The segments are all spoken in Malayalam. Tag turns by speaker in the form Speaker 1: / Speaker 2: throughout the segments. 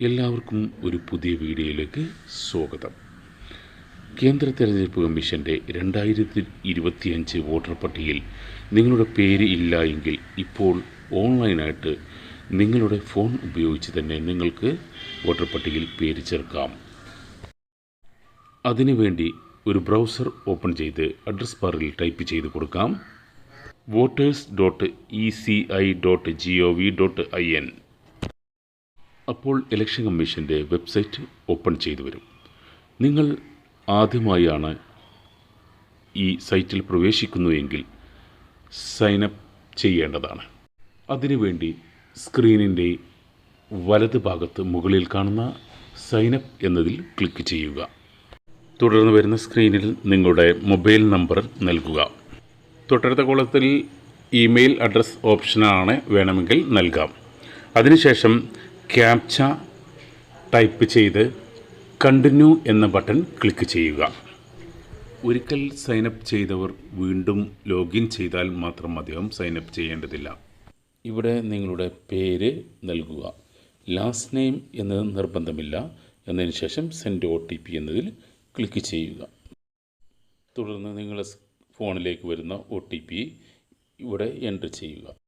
Speaker 1: എല്ലാവർക്കും ഒരു പുതിയ വീഡിയോയിലേക്ക് സ്വാഗതം. കേന്ദ്ര തെരഞ്ഞെടുപ്പ് കമ്മീഷന്റെ രണ്ടായിരത്തി ഇരുപത്തിയഞ്ച് വോട്ടർ പട്ടികയിൽ നിങ്ങളുടെ പേര് ഇല്ല എങ്കിൽ ഇപ്പോൾ ഓൺലൈനായിട്ട് നിങ്ങളുടെ ഫോൺ ഉപയോഗിച്ച് തന്നെ നിങ്ങൾക്ക് വോട്ടർ പട്ടികയിൽ പേര് ചേർക്കാം. അതിനുവേണ്ടി ഒരു ബ്രൗസർ ഓപ്പൺ ചെയ്ത് അഡ്രസ് ബാറിൽ ടൈപ്പ് ചെയ്ത് കൊടുക്കാം. Voters dot E C I dot G O V dot I N. അപ്പോൾ ഇലക്ഷൻ കമ്മീഷന്റെ വെബ്സൈറ്റ് ഓപ്പൺ ചെയ്തു വരും. നിങ്ങൾ ആദ്യമായാണ് ഈ സൈറ്റിൽ പ്രവേശിക്കുന്നുവെങ്കിൽ സൈനപ്പ് ചെയ്യേണ്ടതാണ്. അതിനുവേണ്ടി സ്ക്രീനിന്റെ വലത് ഭാഗത്ത് മുകളിൽ കാണുന്ന സൈനപ്പ് എന്നതിൽ ക്ലിക്ക് ചെയ്യുക. തുടർന്ന് വരുന്ന സ്ക്രീനിൽ നിങ്ങളുടെ മൊബൈൽ നമ്പർ നൽകുക. തൊട്ടടുത്ത കോളത്തിൽ ഇമെയിൽ അഡ്രസ് ഓപ്ഷനാണ് വേണമെങ്കിൽ നൽകാം. അതിനുശേഷം ക്യാപ്ച ടൈപ്പ് ചെയ്ത് കണ്ടിന്യൂ എന്ന ബട്ടൺ ക്ലിക്ക് ചെയ്യുക. ഒരിക്കൽ സൈനപ്പ് ചെയ്തവർ വീണ്ടും ലോഗിൻ ചെയ്താൽ മാത്രം അദ്ദേഹം സൈനപ്പ് ചെയ്യേണ്ടതില്ല. ഇവിടെ നിങ്ങളുടെ പേര് നൽകുക. ലാസ്റ്റ് നെയിം എന്നത് നിർബന്ധമില്ല. എന്നതിന് ശേഷം സെൻഡ് ഒ ടി പി എന്നതിൽ ക്ലിക്ക് ചെയ്യുക. തുടർന്ന് നിങ്ങളുടെ ഫോണിലേക്ക് വരുന്ന ഒ ടി പി ഇവിടെ എന്റർ ചെയ്യുക.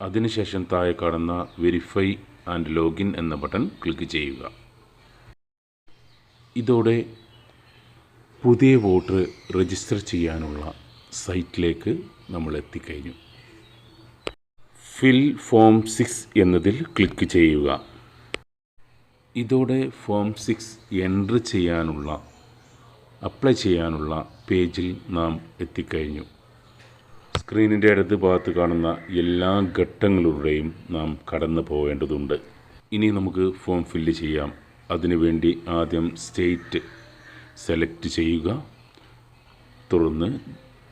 Speaker 1: അതിനുശേഷം താഴെ കാണുന്ന വെരിഫൈ ആൻഡ് ലോഗിൻ എന്ന ബട്ടൺ ക്ലിക്ക് ചെയ്യുക. ഇതോടെ പുതിയ വോട്ടർ രജിസ്റ്റർ ചെയ്യാനുള്ള സൈറ്റിലേക്ക് നമ്മൾ എത്തിക്കഴിഞ്ഞു. ഫിൽ ഫോം സിക്സ് എന്നതിൽ ക്ലിക്ക് ചെയ്യുക. ഇതോടെ ഫോം സിക്സ് എൻട്രി ചെയ്യാനുള്ള അപ്ലൈ ചെയ്യാനുള്ള പേജിൽ നാം എത്തിക്കഴിഞ്ഞു. സ്ക്രീനിന്റെ ഇടത് ഭാഗത്ത് കാണുന്ന എല്ലാ ഘട്ടങ്ങളിലൂടെയും നാം കടന്നു പോവേണ്ടതുണ്ട്. ഇനി നമുക്ക് ഫോം ഫില്ല് ചെയ്യാം. അതിനുവേണ്ടി ആദ്യം സ്റ്റേറ്റ് സെലക്ട് ചെയ്യുക. തുടർന്ന്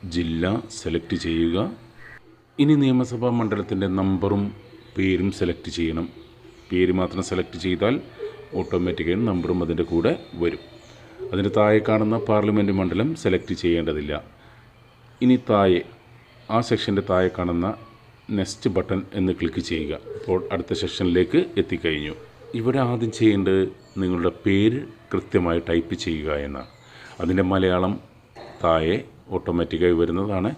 Speaker 1: ജില്ല സെലക്ട് ചെയ്യുക. ഇനി നിയമസഭാ മണ്ഡലത്തിന്റെ നമ്പറും പേരും സെലക്ട് ചെയ്യണം. പേര് മാത്രം സെലക്ട് ചെയ്താൽ ഓട്ടോമാറ്റിക്കായി നമ്പറും അതിന്റെ കൂടെ വരും. അതിന്റെ താഴെ കാണുന്ന പാർലമെന്റ് മണ്ഡലം സെലക്ട് ചെയ്യേണ്ടതില്ല. ഇനി താഴെ ആ സെക്ഷന്റെ താഴെ കാണുന്ന നെക്സ്റ്റ് ബട്ടൺ എന്ന് ക്ലിക്ക് ചെയ്യുക. അപ്പോൾ അടുത്ത സെക്ഷനിലേക്ക് എത്തിക്കഴിഞ്ഞു. ഇവിടെ ആദ്യം ചെയ്യേണ്ടത് നിങ്ങളുടെ പേര് കൃത്യമായി ടൈപ്പ് ചെയ്യുക എന്നാണ്. അതിന്റെ മലയാളം താഴെ ഓട്ടോമാറ്റിക്കായി വരുന്നതാണ്.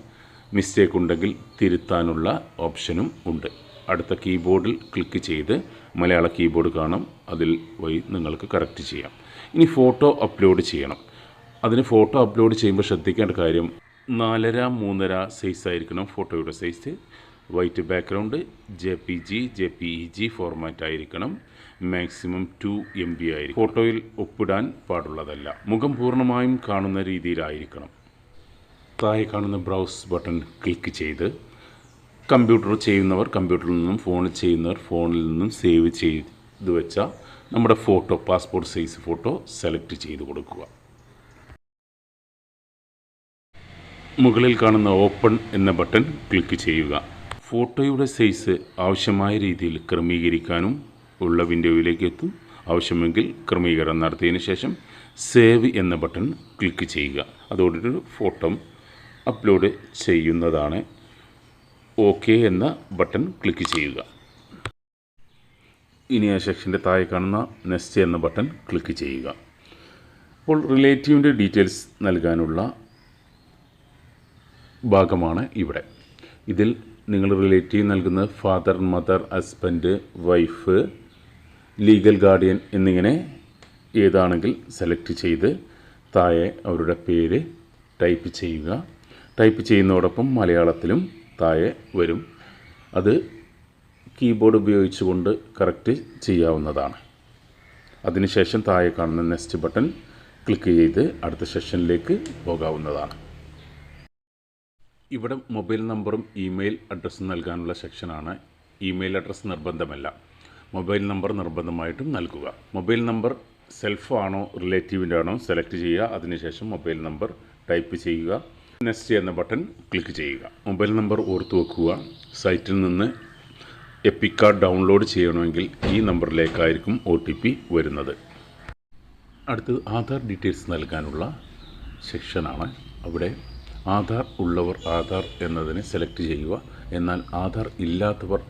Speaker 1: മിസ്റ്റേക്ക് ഉണ്ടെങ്കിൽ തിരുത്താനുള്ള ഓപ്ഷനും ഉണ്ട്. അടുത്ത കീബോർഡിൽ ക്ലിക്ക് ചെയ്ത് മലയാള കീബോർഡ് കാണും. അതിൽ വഴി നിങ്ങൾക്ക് കറക്റ്റ് ചെയ്യാം. ഇനി ഫോട്ടോ അപ്ലോഡ് ചെയ്യണം. അതിന് ഫോട്ടോ അപ്ലോഡ് ചെയ്യുമ്പോൾ ശ്രദ്ധിക്കേണ്ട കാര്യം നാലര മൂന്നര സൈസ് ആയിരിക്കണം ഫോട്ടോയുടെ size white background J P G J P E G format ആയിരിക്കണം. മാക്സിമം ടു എം ബി ആയിരിക്കും ഫോട്ടോയിൽ ഒപ്പിടാൻ പാടുള്ളതല്ല. മുഖം പൂർണമായും കാണുന്ന രീതിയിലായിരിക്കണം. താഴെ കാണുന്ന ബ്രൗസ് ബട്ടൺ ക്ലിക്ക് ചെയ്ത് കമ്പ്യൂട്ടർ ചെയ്യുന്നവർ കമ്പ്യൂട്ടറിൽ നിന്നും ഫോണിൽ ചെയ്യുന്നവർ ഫോണിൽ നിന്നും സേവ് ചെയ്ത് വെച്ച നമ്മുടെ photo passport size photo select ചെയ്ത് കൊടുക്കുക. മുകളിൽ കാണുന്ന ഓപ്പൺ എന്ന ബട്ടൺ ക്ലിക്ക് ചെയ്യുക. ഫോട്ടോയുടെ സൈസ് ആവശ്യമായ രീതിയിൽ ക്രമീകരിക്കാനും ഉള്ള വിൻഡോയിലേക്ക് എത്തും. ആവശ്യമെങ്കിൽ ക്രമീകരണം നടത്തിയതിന് ശേഷം സേവ് എന്ന ബട്ടൺ ക്ലിക്ക് ചെയ്യുക. അതോടൊരു ഫോട്ടോ അപ്ലോഡ് ചെയ്യുന്നതാണ്. ഓക്കെ എന്ന ബട്ടൺ ക്ലിക്ക് ചെയ്യുക. ഇനി ആ സെക്ഷന്റെ താഴെ കാണുന്ന നെക്സ്റ്റ് എന്ന ബട്ടൺ ക്ലിക്ക് ചെയ്യുക. അപ്പോൾ റിലേറ്റീവിന്റെ ഡീറ്റെയിൽസ് നൽകാനുള്ള ഭാഗമാണ് ഇവിടെ. ഇതിൽ നിങ്ങൾ റിലേറ്റീവ് നൽകുന്ന father mother husband wife legal guardian എന്നിങ്ങനെ ഏതാണെങ്കിൽ സെലക്ട് ചെയ്ത് താഴെ അവരുടെ പേര് ടൈപ്പ് ചെയ്യുക. ടൈപ്പ് ചെയ്യുന്നതോടൊപ്പം മലയാളത്തിലും താഴെ വരും. അത് കീബോർഡ് ഉപയോഗിച്ചുകൊണ്ട് കറക്റ്റ് ചെയ്യാവുന്നതാണ്. അതിനുശേഷം താഴെ കാണുന്ന നെക്സ്റ്റ് ബട്ടൺ ക്ലിക്ക് ചെയ്ത് അടുത്ത സെഷനിലേക്ക് പോകാവുന്നതാണ്. ഇവിടെ മൊബൈൽ നമ്പറും ഇമെയിൽ അഡ്രസ്സും നൽകാനുള്ള സെക്ഷനാണ് ഇമെയിൽ അഡ്രസ്സ് നിർബന്ധമല്ല. മൊബൈൽ നമ്പർ നിർബന്ധമായിട്ടും നൽകുക. മൊബൈൽ നമ്പർ സെൽഫ് ആണോ റിലേറ്റീവിന്റെ ആണോ സെലക്ട് ചെയ്യുക അതിനുശേഷം മൊബൈൽ നമ്പർ ടൈപ്പ് ചെയ്യുക നെക്സ്റ്റ് എന്ന ബട്ടൺ ക്ലിക്ക് ചെയ്യുക. മൊബൈൽ നമ്പർ ഓർത്തു വെക്കുക. സൈറ്റിൽ നിന്ന് എപ്പിക് കാർഡ് ഡൗൺലോഡ് ചെയ്യണമെങ്കിൽ ഈ നമ്പറിലേക്കായിരിക്കും ഒ ടി പി വരുന്നത്. അടുത്തത് ആധാർ ഡീറ്റെയിൽസ് നൽകാനുള്ള സെക്ഷനാണ്. അവിടെ ആധാർ ഉള്ളവർ ആധാർ എന്നതിനെ സെലക്ട് ചെയ്യുക. എന്നാൽ ആധാർ ഇല്ലാത്തവർ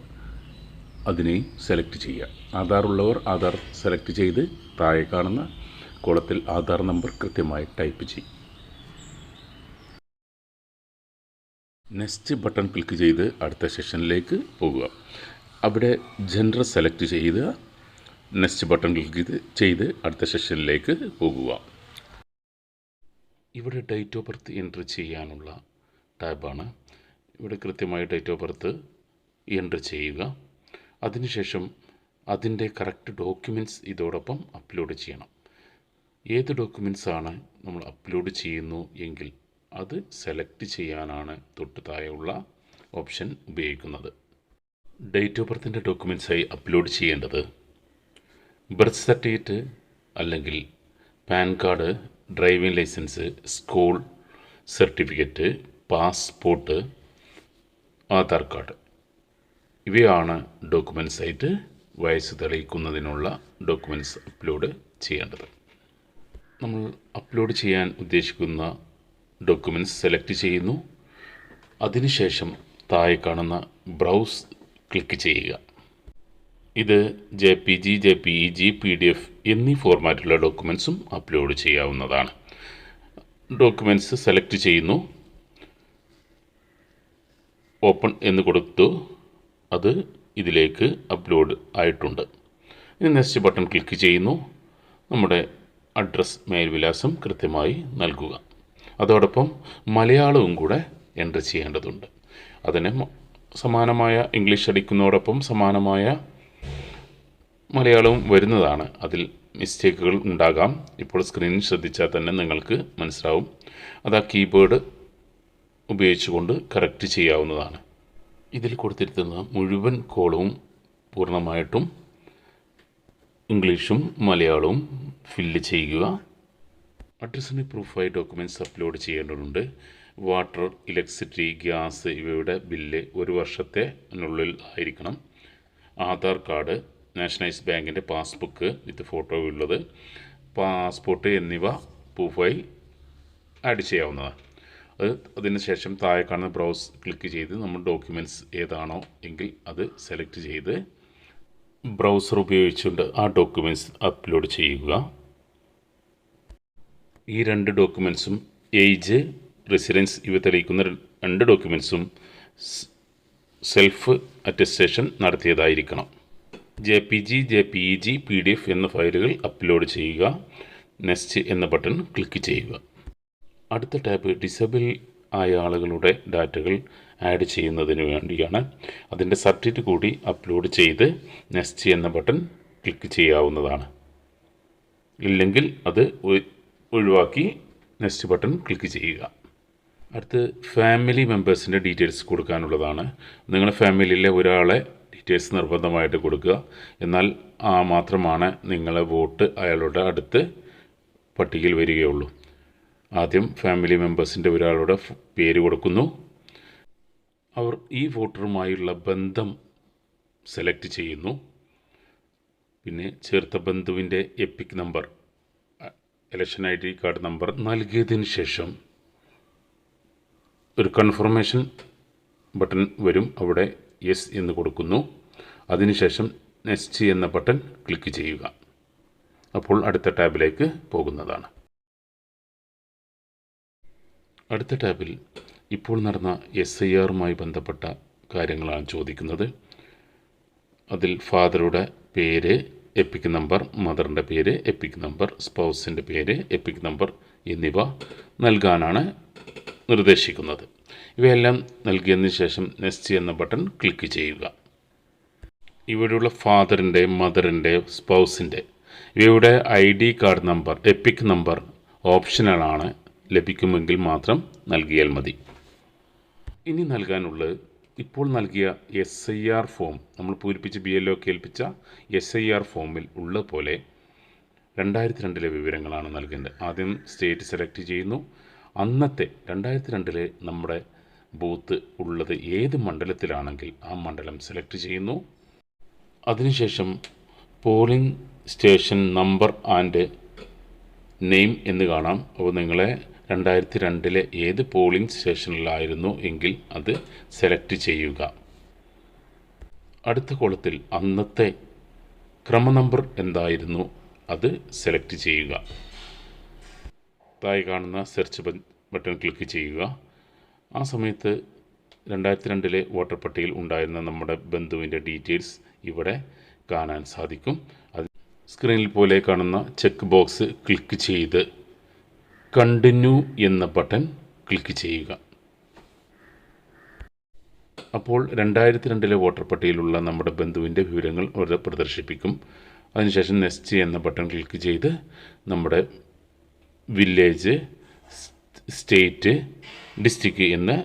Speaker 1: അതിനെയും സെലക്ട് ചെയ്യുക. ആധാർ ഉള്ളവർ ആധാർ സെലക്ട് ചെയ്ത് താഴെ കാണുന്ന കോളത്തിൽ ആധാർ നമ്പർ കൃത്യമായി ടൈപ്പ് ചെയ്യും. നെക്സ്റ്റ് ബട്ടൺ ക്ലിക്ക് ചെയ്ത് അടുത്ത സെഷനിലേക്ക് പോകുക. അവിടെ ജെൻഡർ സെലക്ട് ചെയ്ത് നെക്സ്റ്റ് ബട്ടൺ ക്ലിക്ക് ചെയ്ത് അടുത്ത സെഷനിലേക്ക് പോകുക. ഇവിടെ ഡേറ്റ് ഓഫ് ബർത്ത് എൻട്രി ചെയ്യാനുള്ള ടാബാണ് ഇവിടെ കൃത്യമായി ഡേറ്റ് ഓഫ് ബർത്ത് എൻട്രി ചെയ്യുക. അതിനുശേഷം അതിന്റെ കറക്റ്റ് ഡോക്യുമെന്റ്സ് ഇതോടൊപ്പം അപ്ലോഡ് ചെയ്യണം. ഏത് ഡോക്യുമെന്റ്സ് ആണ് നമ്മൾ അപ്ലോഡ് ചെയ്യുന്നു എങ്കിൽ അത് സെലക്ട് ചെയ്യാനാണ് തൊട്ട് താഴെയുള്ള ഓപ്ഷൻ ഉപയോഗിക്കുന്നത്. ഡേറ്റ് ഓഫ് ബർത്തിന്റെ ഡോക്യുമെന്റ്സായി അപ്ലോഡ് ചെയ്യേണ്ടത് ബർത്ത് സർട്ടിഫിക്കറ്റ് അല്ലെങ്കിൽ PAN card driving licence school certificate passport Aadhaar card. ഇവയാണ് ഡോക്യുമെൻസ് ആയിട്ട് വയസ്സ് തെളിയിക്കുന്നതിനുള്ള ഡോക്യുമെന്റ്സ് അപ്ലോഡ് ചെയ്യേണ്ടത്. നമ്മൾ അപ്ലോഡ് ചെയ്യാൻ ഉദ്ദേശിക്കുന്ന ഡോക്യുമെന്റ്സ് സെലക്ട് ചെയ്യുന്നു. അതിനുശേഷം താഴെ കാണുന്ന ബ്രൗസ് ക്ലിക്ക് ചെയ്യുക. ഇത് J P G J P E G P D F എന്നീ ഫോർമാറ്റിലുള്ള ഡോക്യുമെൻസും അപ്ലോഡ് ചെയ്യാവുന്നതാണ്. ഡോക്യുമെന്റ്സ് സെലക്ട് ചെയ്യുന്നു. ഓപ്പൺ എന്ന് കൊടുത്തു. അത് ഇതിലേക്ക് അപ്ലോഡ് ആയിട്ടുണ്ട്. ഇനി നെക്സ്റ്റ് ബട്ടൺ ക്ലിക്ക് ചെയ്യുന്നു. നമ്മുടെ അഡ്രസ് മെയിൽ വിലാസം കൃത്യമായി നൽകുക. അതോടൊപ്പം മലയാളവും കൂടെ എന്റർ ചെയ്യേണ്ടതുണ്ട്. അതിന് സമാനമായ ഇംഗ്ലീഷ് അടിക്കുന്നതോടൊപ്പം സമാനമായ മലയാളവും വരുന്നതാണ്. അതിൽ മിസ്റ്റേക്കുകൾ ഉണ്ടാകാം. ഇപ്പോൾ സ്ക്രീനിൽ ശ്രദ്ധിച്ചാൽ തന്നെ നിങ്ങൾക്ക് മനസ്സിലാവും. അത് ആ കീബോർഡ് ഉപയോഗിച്ചുകൊണ്ട് കറക്റ്റ് ചെയ്യാവുന്നതാണ്. ഇതിൽ കൊടുത്തിരുത്തുന്ന മുഴുവൻ കോളവും പൂർണമായിട്ടും ഇംഗ്ലീഷും മലയാളവും ഫില്ല് ചെയ്യുക. അഡ്രസ്സിന് പ്രൂഫായി ഡോക്യുമെന്റ്സ് അപ്ലോഡ് ചെയ്യേണ്ടതുണ്ട്. വാട്ടർ ഇലക്ട്രിസിറ്റി ഗ്യാസ് ഇവയുടെ ബില്ല് ഒരു വർഷത്തിനുള്ളിൽ ആയിരിക്കണം. ആധാർ കാർഡ് നാഷണലൈസ് ബാങ്കിന്റെ പാസ്ബുക്ക് വിത്ത് ഫോട്ടോ ഉള്ളത് പാസ്പോർട്ട് എന്നിവ പ്രൂഫായി ആഡ് ചെയ്യാവുന്നതാണ്. അത് അതിന് ശേഷം താഴെ കാണുന്ന ബ്രൗസ് ക്ലിക്ക് ചെയ്ത് നമ്മൾ ഡോക്യുമെന്റ്സ് ഏതാണോ എങ്കിൽ അത് സെലക്ട് ചെയ്ത് ബ്രൗസർ ഉപയോഗിച്ചുകൊണ്ട് ആ ഡോക്യുമെന്റ്സ് അപ്ലോഡ് ചെയ്യുക. ഈ രണ്ട് ഡോക്യുമെന്റ്സും ഏജ് റെസിഡൻസ് ഇവ തെളിയിക്കുന്ന രണ്ട് ഡോക്യുമെന്റ്സും self attestation നടത്തിയതായിരിക്കണം. J P G J P E G P D F എന്ന ഫയലുകൾ അപ്ലോഡ് ചെയ്യുക. നെക്സ്റ്റ് എന്ന ബട്ടൺ ക്ലിക്ക് ചെയ്യുക. അടുത്ത ടാബ് ഡിസബിൾ ആയ ആളുകളുടെ ഡാറ്റകൾ ആഡ് ചെയ്യുന്നതിന് വേണ്ടിയാണ്. അതിന്റെ സർട്ടിഫിക്കറ്റ് കൂടി അപ്ലോഡ് ചെയ്ത് നെക്സ്റ്റ് എന്ന ബട്ടൺ ക്ലിക്ക് ചെയ്യാവുന്നതാണ്. ഇല്ലെങ്കിൽ അത് ഒഴിവാക്കി നെക്സ്റ്റ് ബട്ടൺ ക്ലിക്ക് ചെയ്യുക. അടുത്ത് ഫാമിലി മെമ്പേഴ്സിന്റെ ഡീറ്റെയിൽസ് കൊടുക്കാനുള്ളതാണ്. നിങ്ങളുടെ ഫാമിലിയിലെ ഒരാളെ ഡീറ്റെയിൽസ് നിർബന്ധമായിട്ട് കൊടുക്കുക. എന്നാൽ ആ മാത്രമാണ് നിങ്ങളെ വോട്ട് അയാളുടെ അടുത്ത് പട്ടികയിൽ വരികയുള്ളൂ. ആദ്യം ഫാമിലി മെമ്പേഴ്സിന്റെ ഒരാളുടെ പേര് കൊടുക്കുന്നു. അവർ ഈ വോട്ടറുമായുള്ള ബന്ധം സെലക്ട് ചെയ്യുന്നു. പിന്നെ ചേർത്ത ബന്ധുവിന്റെ EPIC number election I D card number നൽകിയതിന് ശേഷം ഒരു കൺഫർമേഷൻ ബട്ടൺ വരും. അവിടെ യെസ് എന്ന് കൊടുക്കുന്നു. അതിനുശേഷം നെക്സ്റ്റ് എന്ന ബട്ടൺ ക്ലിക്ക് ചെയ്യുക. അപ്പോൾ അടുത്ത ടാബിലേക്ക് പോകുന്നതാണ്. അടുത്ത ടാബിൽ ഇപ്പോൾ നടന്ന എസ് ഐ ആറുമായി ബന്ധപ്പെട്ട കാര്യങ്ങളാണ് ചോദിക്കുന്നത്. അതിൽ ഫാദറുടെ പേര് എപ്പിക് നമ്പർ മദറിന്റെ പേര് എപ്പിക് നമ്പർ സ്പൗസിന്റെ പേര് എപ്പിക് നമ്പർ എന്നിവ നൽകാനാണ് നിർദ്ദേശിക്കുന്നത്. ഇവയെല്ലാം നൽകിയതിന് ശേഷം നെക്സ്റ്റ് എന്ന ബട്ടൺ ക്ലിക്ക് ചെയ്യുക. ഇവിടെയുള്ള ഫാദറിന്റെ മദറിന്റെ സ്പൗസിന്റെ ഇവയുടെ I D card number EPIC number ഓപ്ഷണലാണ് ലഭിക്കുമെങ്കിൽ മാത്രം നൽകിയാൽ മതി. ഇനി നൽകാനുള്ളത് ഇപ്പോൾ നൽകിയ എസ് ഐ ആർ ഫോം നമ്മൾ പൂരിപ്പിച്ച് ബി എൽ ഒ കേൾപ്പിച്ച എസ് ഐ ആർ ഫോമിൽ ഉള്ള പോലെ രണ്ടായിരത്തി രണ്ടിലെ വിവരങ്ങളാണ് നൽകേണ്ടത്. ആദ്യം സ്റ്റേറ്റ് സെലക്ട് ചെയ്യുന്നു. അന്നത്തെ രണ്ടായിരത്തി രണ്ടിലെ നമ്മുടെ ബൂത്ത് ഉള്ളത് ഏത് മണ്ഡലത്തിലാണെങ്കിൽ ആ മണ്ഡലം സെലക്ട് ചെയ്യുന്നു. അതിനുശേഷം polling station number and name എന്ന് കാണാം. അപ്പോൾ നിങ്ങളെ രണ്ടായിരത്തി രണ്ടിലെ ഏത് പോളിംഗ് സ്റ്റേഷനിലായിരുന്നു എങ്കിൽ അത് സെലക്ട് ചെയ്യുക. അടുത്ത കോളത്തിൽ അന്നത്തെ ക്രമ നമ്പർ എന്തായിരുന്നു അത് സെലക്ട് ചെയ്യുക. താഴെ കാണുന്ന സെർച്ച് ബട്ടൺ ക്ലിക്ക് ചെയ്യുക. ആ സമയത്ത് രണ്ടായിരത്തി രണ്ടിലെ വോട്ടർ പട്ടികയിൽ ഉണ്ടായിരുന്ന നമ്മുടെ ബന്ധുവിന്റെ ഡീറ്റെയിൽസ് ഇവിടെ കാണാൻ സാധിക്കും. അത് സ്ക്രീനിൽ പോലെ കാണുന്ന ചെക്ക് ബോക്സ് ക്ലിക്ക് ചെയ്ത് കണ്ടിന്യൂ എന്ന ബട്ടൺ ക്ലിക്ക് ചെയ്യുക. അപ്പോൾ രണ്ടായിരത്തി രണ്ടിലെ വോട്ടർ പട്ടികയിലുള്ള നമ്മുടെ ബന്ധുവിന്റെ വിവരങ്ങൾ ഇവിടെ പ്രദർശിപ്പിക്കും. അതിനുശേഷം നെക്സ്റ്റ് എന്ന ബട്ടൺ ക്ലിക്ക് ചെയ്ത് നമ്മുടെ വില്ലേജ് സ്റ്റേറ്റ് ഡിസ്ട്രിക്റ്റ് എന്ന്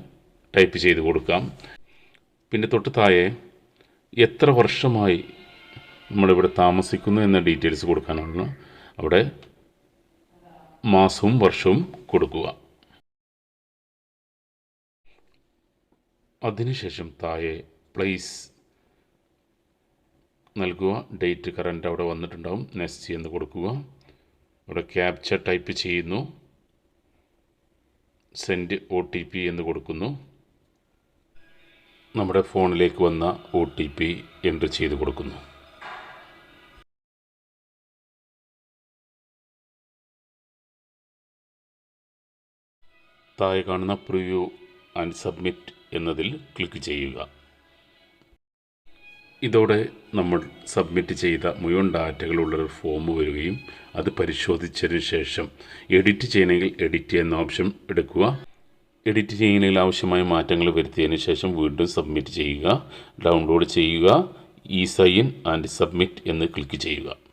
Speaker 1: ടൈപ്പ് ചെയ്ത് കൊടുക്കാം. പിന്നെ തൊട്ട് താഴെ എത്ര വർഷമായി നമ്മളിവിടെ താമസിക്കുന്നു എന്ന ഡീറ്റെയിൽസ് കൊടുക്കാനാണ് അവിടെ മാസവും വർഷവും കൊടുക്കുക. അതിനുശേഷം താഴെ പ്ലേസ് നൽകുക. ഡേറ്റ് കറന്റ് അവിടെ വന്നിട്ടുണ്ടാവും. നെക്സ്റ്റ് എന്ന് കൊടുക്കുക. അവിടെ ക്യാപ്ചർ ടൈപ്പ് ചെയ്യുന്നു. സെൻഡ് ഒ എന്ന് കൊടുക്കുന്നു. നമ്മുടെ ഫോണിലേക്ക് വന്ന ഒ ടി പി എന്റർ ചെയ്ത് കൊടുക്കുന്നു. താഴെ കാണുന്ന പ്രിവ്യൂ ആൻഡ് സബ്മിറ്റ് എന്നതിൽ ക്ലിക്ക് ചെയ്യുക. ഇതോടെ നമ്മൾ സബ്മിറ്റ് ചെയ്ത മുഴുവൻ ഡാറ്റകളുള്ള ഒരു ഫോം വരികയും അത് പരിശോധിച്ചതിന് ശേഷം എഡിറ്റ് ചെയ്യണമെങ്കിൽ എഡിറ്റ് എന്ന ഓപ്ഷൻ എടുക്കുക. എഡിറ്റ് ചെയ്യുന്നതിൽ ആവശ്യമായ മാറ്റങ്ങൾ വരുത്തിയതിന് ശേഷം വീണ്ടും സബ്മിറ്റ് ചെയ്യുക. ഡൗൺലോഡ് ചെയ്യുക. ഇ സൈൻ ആൻഡ് സബ്മിറ്റ് എന്ന് ക്ലിക്ക് ചെയ്യുക.